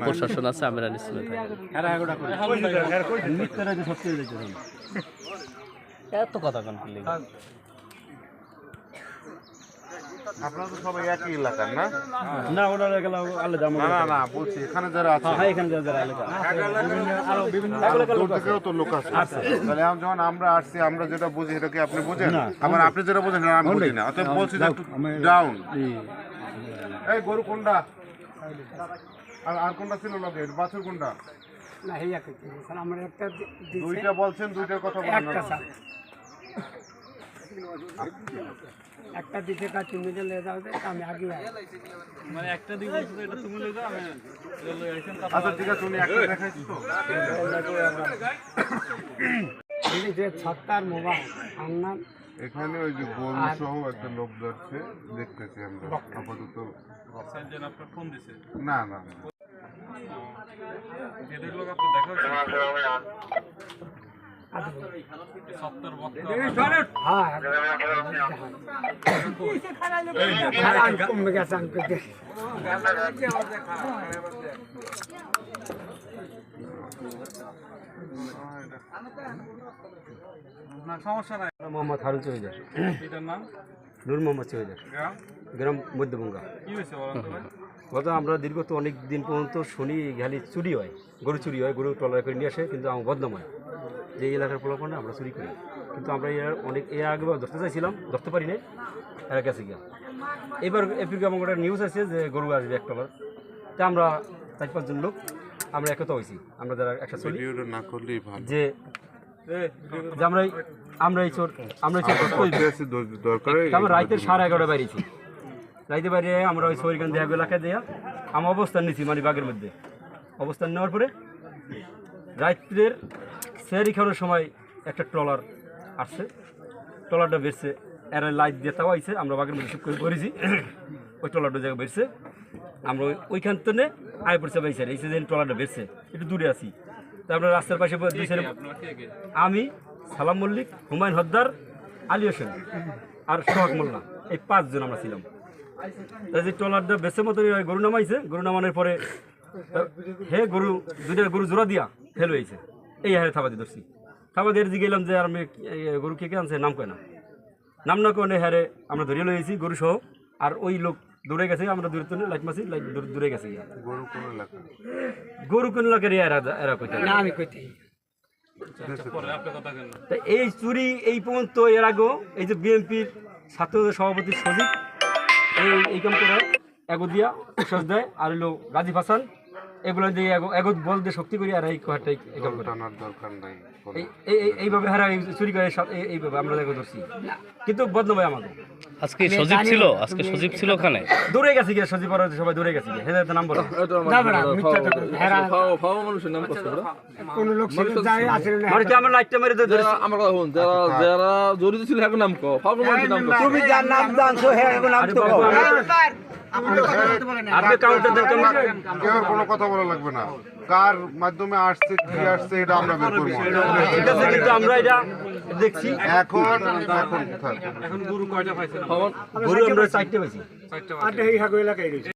প্রশাসন আছে আমরা নিশ্চিত মিথ্যাটা যে সত্যি যাচ্ছে এত কথা কেন আপনারা তো সবাই একই এলাকার না? না আলাদা না না না বলছি এখানে যারা আছে। হ্যাঁ এখানে যারা যারা এলাকা দূর থেকেও তো লোক আছে। তাহলে যখন আমরা আসছি আমরা যেটা বুঝি কি আপনি বুঝেন? আবার আপনি যেটা বুঝেন আমি বুঝি না। অতএব বলছি একটু ডাউন এই গরু কোনটা? আর আর কোনটা ছিল লগে? বাছুর কোনটা? দুইটা বলছেন দুইটার কথা বলেন। না। একটা দিকে কাজ তুমি চলে যাও আমি আগে মানে একটা দিক বলছো এটা তুমি লয়ে যাও আমি আচ্ছা ঠিক আছে উনি একটা দেখাইছি তো। এই যে ছত্তার মোবাইল আমার এখানে ওই যে গরু সহ একটা লোক যাচ্ছে দেখতেছি আমরা। আপাতত না না লোক আপনার দেখা সমস্যা নাই মোহাম্মদ হারুন চৌধুরী। এটার নাম? নূর মোহাম্মদ চৌধুরী। গ্রাম? গ্রাম মধ্যবঙ্গা। গত আমরা দীর্ঘ তো অনেক দিন পর্যন্ত শুনি খালি চুরি হয় গরু চুরি হয় গরু টলার করে নিয়ে আসে কিন্তু আমার বদনাম হয়। যে এই এলাকার পোলাপনে আমরা চুরি করি। কিন্তু আমরা এর অনেক এর আগে ধরতে চাইছিলাম ধরতে পারি না এরা গেছে গিয়া। এবার এপ্রিল আমার একটা নিউজ আছে যে গরু আসবে এক টলার তা আমরা চার পাঁচজন লোক আমরা একতা হয়েছি আমরা যারা একসাথে চলি। না করলেই ভালো। যে আমরা এই- আমরা এই চোর আমরা এই চোর আমরা রাইতের সাড়ে এগারোটা বাইরেছি রাইতে বাইরে আমরা ওই সরিগান দেয়া এলাকায় দেয়া আমরা অবস্থান নিছি মানে বাগের মধ্যে। অবস্থান নেওয়ার পরে রাত্রের সেরি খাওয়ানোর সময় একটা ট্রলার আসছে। ট্রলারটা বেরছে, এর লাইট দিয়ে তাও আইছে, আমরা বাগের মধ্যে করে করেছি ওই ট্রলারটা জায়গা বেরছে। আমরা ওই- ওইখান থেকে আয় পড়ছে বাইছে এই যে ট্রলারটা বেরছে, একটু দূরে আছি। তা আমরা রাস্তার পাশে দুই সাইডে আমি, সালাম মল্লিক, হুমায়ুন হদ্দার আলী হোসেন আর সোহাগ মোল্লা, এই পাঁচজন আমরা ছিলাম। তা যে ট্রলারটা বেছে মতো গরু নামাইছে, গরু নামানোর পরে হে গরু, দুইটা গরু জোড়া দিয়া ফেল হয়েছে। এই হারে থাবাদি ধরছি। থাবা দিকে গেলাম যে আর আমি গরু কে কে আনছে নাম কয় না? নাম না কোনে হারে আমরা ধরিয়ে লইছি গরু সহ আর ওই লোক দূরে গেছে আমরা দূরে তো লাইট মাসি লাইট দূরে গেছে গরু কোন এলাকা? গরু কোন লোকের এরা এরা কইতে না আমি কইতে তা এই চুরি এই পর্যন্ত এর আগেও এই যে বিএনপির ছাত্র সভাপতি সজিব এই এই কাম করে এগো দিয়া দেয় আর হলো রাজীব হাসান এগুলো দিয়ে এগো- এগো বল দিয়ে শক্তি করি আর এই কয়েকটাই এই টানার দরকার নাই এই- এই এই- এইভাবে হারা চুরি করে সব- এইভাবে আমরা এগো ধরছি। কিন্তু বদনাম আমাদের। আজকে সজীব ছিল? আজকে সজীব ছিল ওখানে? দূরে গেছে গিয়ে সজীব আর সবাই দূরে গেছে গিয়ে। হেদায়তের নাম বলো। না বেড়া মিথ্যা তো হেরা কোন লোক ছিল যায় আসলে না মানে কি আমরা লাইটটা মেরে ধরে? আমরা এখন যারা যারা জড়িত ছিল এখন নাম কও। ফাগল মানুষের নাম তুমি যার নাম জানছো এখন নাম আরে তো কেউ কোনো কথা বলা লাগবে না। কার মাধ্যমে আসছে কি আসছে এটা আমরা বের করব। কিন্তু আমরা এটা দেখছি। এখন এখন থাক। এখন গুরু কয়টা পাইছেন গরু আমরা চারটে পাইছি। চারটা এলাকায়